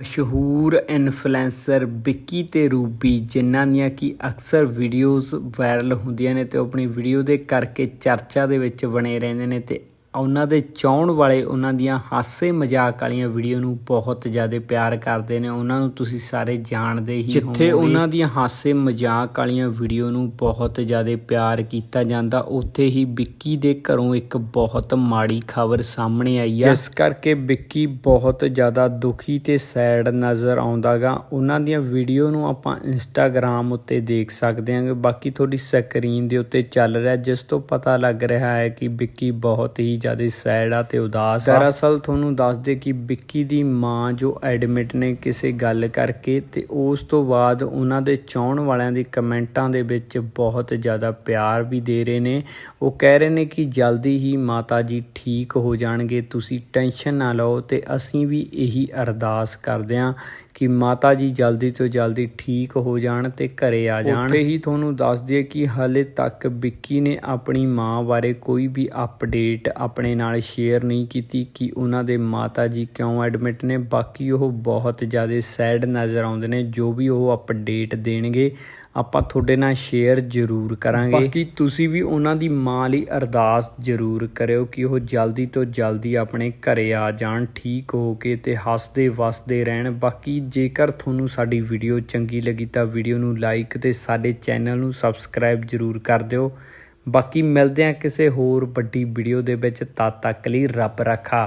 ਮਸ਼ਹੂਰ ਇਨਫਲੂਐਂਸਰ ਵਿੱਕੀ ਤੇ ਰੂਬੀ, ਜਿਨ੍ਹਾਂ ਦੀਆਂ ਕਿ ਅਕਸਰ ਵੀਡੀਓਜ਼ ਵਾਇਰਲ ਹੁੰਦੀਆਂ ਨੇ ਤੇ ਉਹ ਆਪਣੀ ਵੀਡੀਓ ਦੇ ਕਰਕੇ ਚਰਚਾ ਦੇ ਵਿੱਚ ਬਣੇ ਰਹਿੰਦੇ ਨੇ ਤੇ ਉਹਨਾਂ ਦੇ ਚਾਹਣ ਵਾਲੇ ਉਹਨਾਂ ਦੀਆਂ ਹਾਸੇ ਮਜ਼ਾਕ ਵਾਲੀਆਂ ਵੀਡੀਓ ਨੂੰ ਬਹੁਤ ਜ਼ਿਆਦਾ ਪਿਆਰ ਕਰਦੇ ਨੇ। ਉਹਨਾਂ ਨੂੰ ਤੁਸੀਂ ਸਾਰੇ ਜਾਣਦੇ ਹੀ ਜਿੱਥੇ ਉਹਨਾਂ ਦੀਆਂ ਹਾਸੇ ਮਜ਼ਾਕ ਵਾਲੀਆਂ ਵੀਡੀਓ ਨੂੰ ਬਹੁਤ ਜ਼ਿਆਦਾ ਪਿਆਰ ਕੀਤਾ ਜਾਂਦਾ ਉੱਥੇ ਹੀ ਵਿੱਕੀ ਦੇ ਘਰੋਂ ਇੱਕ ਬਹੁਤ ਮਾੜੀ ਖਬਰ ਸਾਹਮਣੇ ਆਈ ਹੈ ਜਿਸ ਕਰਕੇ ਵਿੱਕੀ ਬਹੁਤ ਜ਼ਿਆਦਾ ਦੁਖੀ ਤੇ ਸੈਡ ਨਜ਼ਰ ਆਉਂਦਾਗਾ। ਉਹਨਾਂ ਦੀਆਂ ਵੀਡੀਓ ਨੂੰ ਆਪਾਂ ਇੰਸਟਾਗ੍ਰam ਉੱਤੇ ਦੇਖ ਸਕਦੇ ਹਾਂਗੇ। ਬਾਕੀ ਤੁਹਾਡੀ ਸਕਰੀਨ ਦੇ ਉੱਤੇ ਚੱਲ ਰਿਹਾ ਜਿਸ ਤੋਂ ਪਤਾ ਲੱਗ ਰਿਹਾ ਹੈ ਕਿ ਵਿੱਕੀ ਬਹੁਤ ਹੀ ਜ਼ਿਆਦਾ ਸੈਡ ਆ ਤੇ ਉਦਾਸ ਆ। ਦਰਅਸਲ ਤੁਹਾਨੂੰ ਦੱਸ ਦੇ ਕਿ ਵਿੱਕੀ ਦੀ ਮਾਂ ਜੋ ਐਡਮਿਟ ਨੇ ਕਿਸੇ ਗੱਲ ਕਰਕੇ ਤੇ ਉਸ ਤੋਂ ਬਾਅਦ ਉਹਨਾਂ ਦੇ ਚਾਹਣ ਵਾਲਿਆਂ ਦੀ ਕਮੈਂਟਾਂ ਦੇ ਵਿੱਚ ਬਹੁਤ ਜ਼ਿਆਦਾ ਪਿਆਰ ਵੀ ਦੇ ਰਹੇ ਨੇ। ਉਹ ਕਹਿ ਰਹੇ ਨੇ ਕਿ ਜਲਦੀ ਹੀ ਮਾਤਾ ਜੀ ਠੀਕ ਹੋ ਜਾਣਗੇ ਤੁਸੀਂ ਟੈਨਸ਼ਨ ਨਾ ਲਓ ਤੇ ਅਸੀਂ ਵੀ ਇਹੀ ਅਰਦਾਸ ਕਰਦੇ ਹਾਂ ਕਿ ਮਾਤਾ ਜੀ ਜਲਦੀ ਤੋਂ ਜਲਦੀ ਠੀਕ ਹੋ ਜਾਣ ਤੇ ਘਰੇ ਆ ਜਾਣ। ਉੱਥੇ ਹੀ ਤੁਹਾਨੂੰ ਦੱਸ ਦਈਏ ਕਿ ਹਾਲੇ ਤੱਕ ਵਿੱਕੀ ਨੇ ਆਪਣੀ ਮਾਂ ਬਾਰੇ ਕੋਈ ਵੀ ਅਪਡੇਟ ਆਪਣੇ ਨਾਲ ਸ਼ੇਅਰ ਨਹੀਂ ਕੀਤੀ ਕਿ ਉਹਨਾਂ ਦੇ ਮਾਤਾ ਜੀ ਕਿਉਂ ਐਡਮਿਟ ਨੇ। ਬਾਕੀ ਉਹ ਬਹੁਤ ਜ਼ਿਆਦਾ ਸੈਡ ਨਜ਼ਰ ਆਉਂਦੇ ਨੇ, ਜੋ ਵੀ ਉਹ ਅਪਡੇਟ ਦੇਣਗੇ, ਆਪਾਂ ਤੁਹਾਡੇ ਨਾਲ ਸ਼ੇਅਰ ਜ਼ਰੂਰ ਕਰਾਂਗੇ। ਬਾਕੀ ਤੁਸੀਂ ਵੀ ਉਹਨਾਂ ਦੀ ਮਾਂ ਲਈ ਅਰਦਾਸ ਜ਼ਰੂਰ ਕਰਿਓ ਕਿ ਉਹ ਜਲਦੀ ਤੋਂ ਜਲਦੀ ਆਪਣੇ ਘਰੇ ਆ ਜਾਣ, ਠੀਕ ਹੋ ਕੇ ਤੇ ਹੱਸਦੇ ਵਸਦੇ ਰਹਿਣ। ਬਾਕੀ ਜੇਕਰ ਤੁਹਾਨੂੰ ਸਾਡੀ ਵੀਡੀਓ ਚੰਗੀ ਲੱਗੀ ਤਾਂ ਵੀਡੀਓ ਨੂੰ ਲਾਈਕ ਤੇ ਸਾਡੇ ਚੈਨਲ ਨੂੰ ਸਬਸਕ੍ਰਾਈਬ ਜ਼ਰੂਰ ਕਰ ਦਿਓ। ਬਾਕੀ ਮਿਲਦੇ ਹਾਂ ਕਿਸੇ ਹੋਰ ਵੱਡੀ ਵੀਡੀਓ ਦੇ ਵਿੱਚ ਤਦ ਤੱਕ ਲਈ ਰੱਬ ਰੱਖਾ।